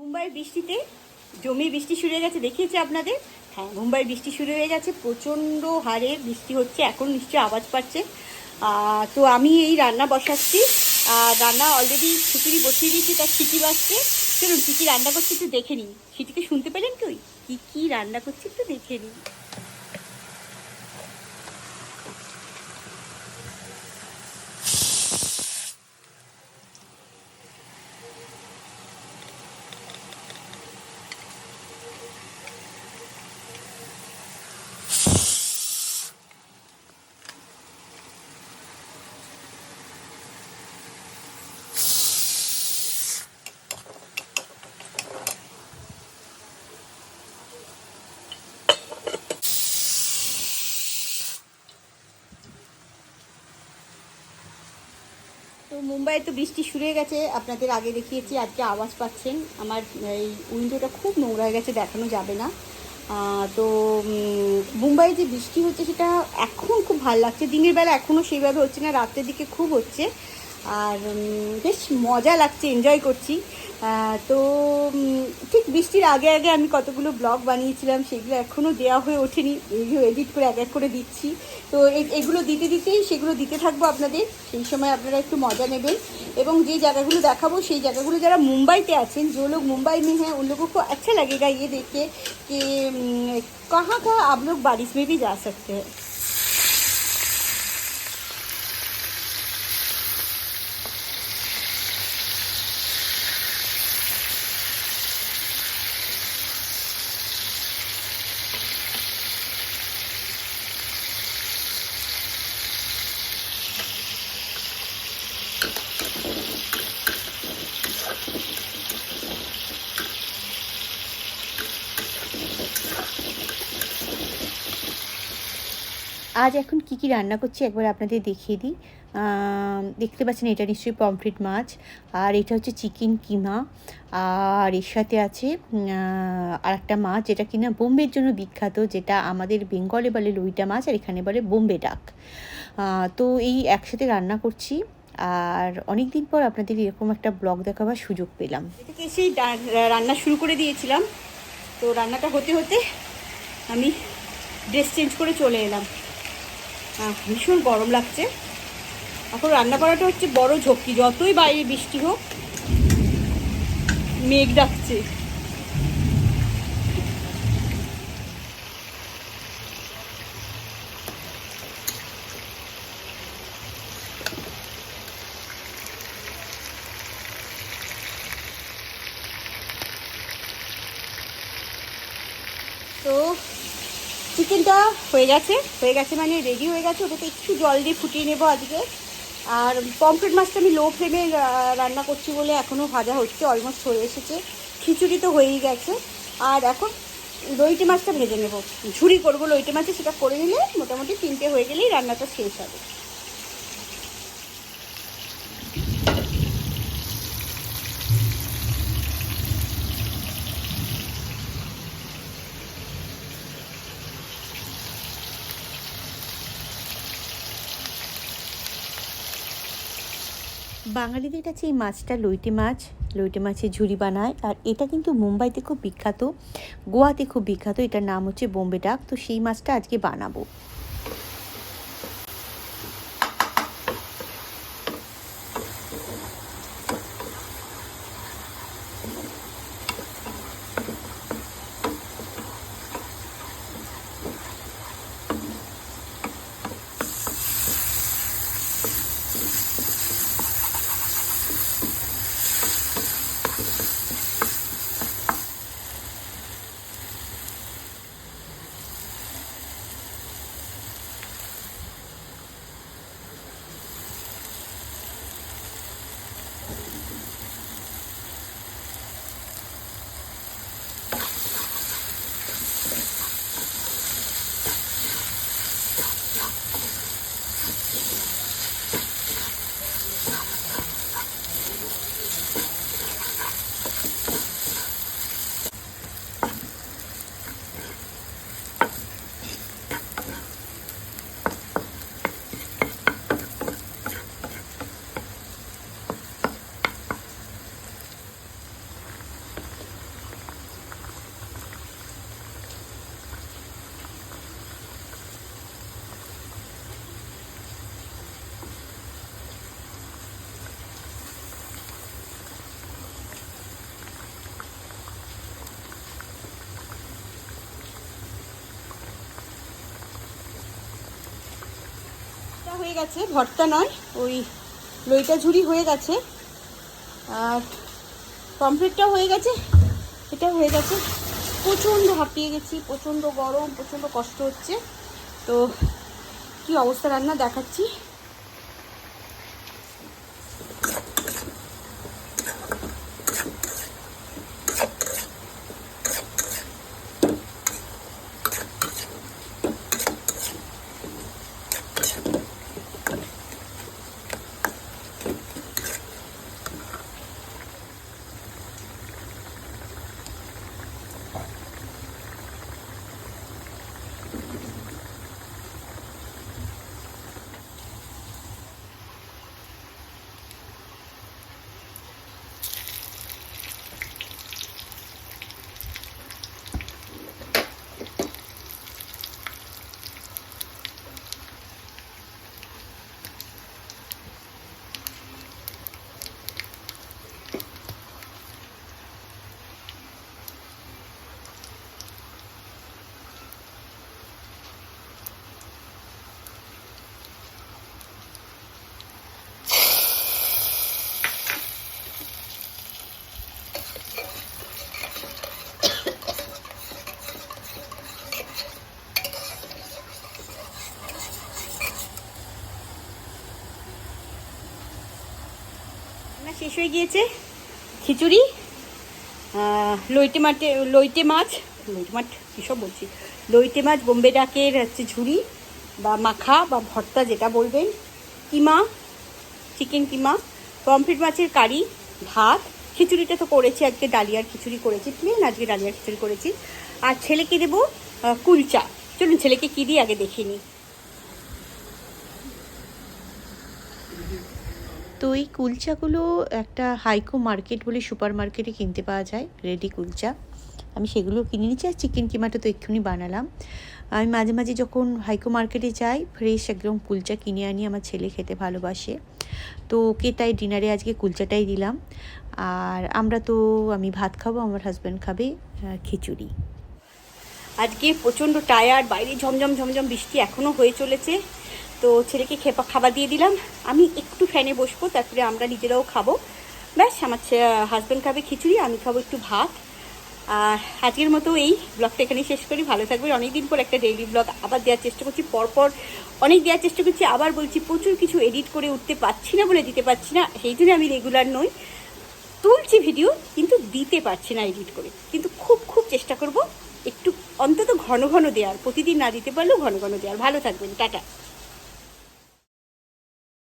মুম্বাইয়ের বৃষ্টিতে, জমি বৃষ্টি শুরু হয়ে গেছে দেখিয়েছি আপনাদের। হ্যাঁ মুম্বাই বৃষ্টি শুরু হয়ে গেছে, প্রচণ্ড হারে বৃষ্টি হচ্ছে, এখন নিশ্চয়ই আওয়াজ পাচ্ছে। তো আমি এই রান্না বসাচ্ছি। আর রান্না অলরেডি খিচুড়ি বসিয়ে দিয়েছি তার সিটি বাসছে চলুন, কী কী রান্না করছি একটু দেখে নিই। সিটিকে শুনতে পেলেন কি কী কী রান্না করছি একটু দেখে নিই। মুম্বাইয়ে তো বৃষ্টি শুরু হয়ে গেছে, আপনাদের আগে দেখিয়েছি, আজকে আওয়াজ পাচ্ছেন। আমার, এই উইন্ডোটা খুব নোংরা হয়ে গেছে, দেখানো যাবে না। তো মুম্বাই মুম্বাইয়ে যে বৃষ্টি হচ্ছে, সেটা এখন খুব ভালো লাগছে। দিনের বেলা এখনও সেইভাবে হচ্ছে না, রাতের দিকে খুব হচ্ছে। আর উম, বেশ মজা লাগছে এনজয় করছি আহ, তো উম, ঠিক বৃষ্টির আগে আগে আমি কতগুলো ব্লগ বানিয়েছিলাম সেগুলো এখনও দেওয়া হয়ে ওঠেনি এগুলো এডিট করে এক এক করে দিচ্ছি তো এ- এগুলো দিতে দিতেই সেগুলো দিতে থাকবো আপনাদের সেই সময় আপনারা একটু মজা নেবেন এবং যে জায়গাগুলো দেখাবো সেই জায়গাগুলো যারা মুম্বাইতে আছেন যে লোক मुंबई में हैं उन लोगों को अच्छा लगेगा ये देख के कि उम, कहाँ कहाँ आप लोग बारिश में भी जा सकते हैं আজ এখন কি কি রান্না করছি একবার আপনাদের দেখিয়ে দিই। দেখতে পাচ্ছেন এটা নিশ্চয়ই পমফ্রেট মাছ, আর এটা হচ্ছে চিকেন কিমা, আর এর সাথে আছে আর একটা মাছ যেটা কিনা বোম্বের জন্য বিখ্যাত, যেটা আমাদের বেঙ্গলে বলে লইটা মাছ আর এখানে বলে বোম্বে ডাক। তো এই একসাথে রান্না করছি, আর অনেক দিন পর আপনাদের এরকম একটা ব্লগ দেখাবার সুযোগ পেলাম। এটাকে রান্না শুরু করে দিয়েছিলাম। তো রান্নাটা হতে হতে আমি ড্রেস চেঞ্জ করে চলে এলাম। ভীষণ গরম লাগছে। এখন রান্না করাটা হচ্ছে বড় ঝক্কি। যতই বাইরে বৃষ্টি হোক, মেঘ ডাকছে তো চিকেনটা হয়ে গেছে হয়ে গেছে মানে রেডি হয়ে গেছে। ওটাকে একটু জল দিয়ে ফুটিয়ে নেব আজকে। আর পমফ্রেট মাছটা আমি লো ফ্লেমে রান্না করছি বলে এখনও ভাজা হচ্ছে অলমোস্ট হয়ে এসেছে। খিচুড়ি তো হয়েই গেছে। আর এখন লইটে মাছটা ভেজে নেব। ঝুড়ি করব লইটে মাছে, সেটা করে নিলে মোটামুটি তিনটে হয়ে গেলেই রান্নাটা শেষ হবে। বাঙালিদের কাছে এই মাছটা লইটে মাছ, লইটে মাছের ঝুড়ি বানায়, আর এটা কিন্তু মুম্বাইতে খুব বিখ্যাত, গোয়াতে খুব বিখ্যাত, এটার নাম হচ্ছে বোম্বে ডাক। তো সেই মাছটা আজকে বানাবো। হয়ে গেছে, ভর্তা নয়, ওই লইটা ঝুড়ি হয়ে গেছে। আর পমফ্রেটটাও হয়ে গেছে এটা হয়ে গেছে। প্রচণ্ড হাঁপিয়ে গেছি, প্রচণ্ড গরম, প্রচণ্ড কষ্ট হচ্ছে। তো কি অবস্থা রান্না দেখাচ্ছি। শেষ হয়ে গিয়েছে। খিচুড়ি লইটে মাঠে লইটে মাছ, লইটে মাঠ কীসব বলছি? লইটে মাছ, বোম্বে ডাকের হচ্ছে ঝুড়ি বা মাখা বা ভর্তা যেটা বলবেন। কিমা, চিকেন কিমা, পমফ্রেট মাছের কারি, ভাত। খিচুড়িটা তো করেছি, আজকে ডালিয়ার খিচুড়ি করেছি প্লেন আজকে ডালিয়ার খিচুড়ি করেছি। আর ছেলেকে দেবো কুলচা। চলুন ছেলেকে কী দিই আগে দেখে নিই। তো এই কুলচাগুলো একটা হাইকো মার্কেট বলে সুপার মার্কেটে কিনতে পাওয়া যায়, রেডি কুলচা। আমি সেগুলো কিনে নিচ্ছি আর চিকেন কিমাটা তো এক্ষুনি বানালাম। আমি মাঝে মাঝে যখন হাইকো মার্কেটে যাই, ফ্রেশ একদম কুলচা কিনে আনি, আমার ছেলে খেতে ভালোবাসে। তো ওকে তাই ডিনারে আজকে কুলচাটাই দিলাম। আর আমরা তো, আমি ভাত খাব, আমার হাজব্যান্ড খাবে খিচুড়ি। আজকে প্রচণ্ড টায়ার্ড বাইরে ঝমঝম ঝমঝম বৃষ্টি এখনও হয়ে চলেছে। তো ছেলেকে খেপা খাবার দিয়ে দিলাম। আমি একটু ফ্যানে বসবো, তারপরে আমরা নিজেরাও খাব। ব্যাস, আমার হাজব্যান্ড খাবে খিচুড়ি, আমি খাব একটু ভাত। আর আজকের মতো এই ব্লগটা এখানে শেষ করি। ভালো থাকবে অনেকদিন পর একটা ডেইলি ব্লগ আবার দেওয়ার চেষ্টা করছি। পরপর অনেক দেওয়ার চেষ্টা করছি। আবার বলছি, প্রচুর কিছু এডিট করে উঠতে পারছি না বলে দিতে পারছি না। সেই জন্য আমি রেগুলার নই। তুলছি ভিডিও কিন্তু দিতে পারছি না এডিট করে। কিন্তু খুব খুব চেষ্টা করব। একটু অন্তত ঘন ঘন দেওয়ার। প্রতিদিন না দিতে পারলেও ঘন ঘন দেওয়ার। ভালো থাকবেন। টাটা।